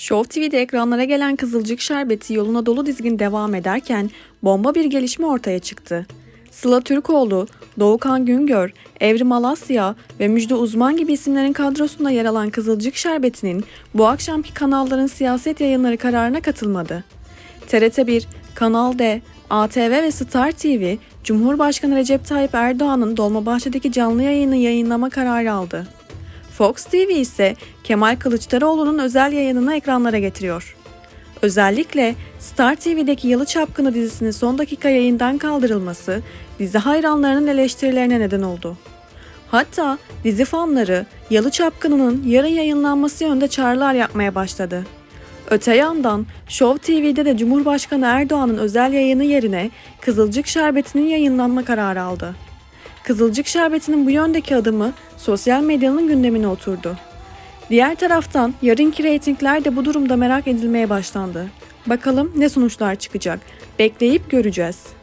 Show TV'de ekranlara gelen Kızılcık Şerbeti yoluna dolu dizgin devam ederken bomba bir gelişme ortaya çıktı. Sıla Türkoğlu, Doğukan Güngör, Evrim Alasya ve Müjde Uzman gibi isimlerin kadrosunda yer alan Kızılcık Şerbeti'nin bu akşamki kanalların siyaset yayınları kararına katılmadı. TRT1, Kanal D, ATV ve Star TV, Cumhurbaşkanı Recep Tayyip Erdoğan'ın Dolmabahçe'deki canlı yayını yayınlama kararı aldı. Fox TV ise Kemal Kılıçdaroğlu'nun özel yayınını ekranlara getiriyor. Özellikle Star TV'deki Yalı Çapkını dizisinin son dakika yayından kaldırılması dizi hayranlarının eleştirilerine neden oldu. Hatta dizi fanları Yalı Çapkını'nın yarın yayınlanması yönünde çağrılar yapmaya başladı. Öte yandan Show TV'de de Cumhurbaşkanı Erdoğan'ın özel yayını yerine Kızılcık Şerbeti'nin yayınlanma kararı aldı. Kızılcık Şerbeti'nin bu yöndeki adımı sosyal medyanın gündemine oturdu. Diğer taraftan yarınki reytingler de bu durumda merak edilmeye başlandı. Bakalım ne sonuçlar çıkacak? Bekleyip göreceğiz.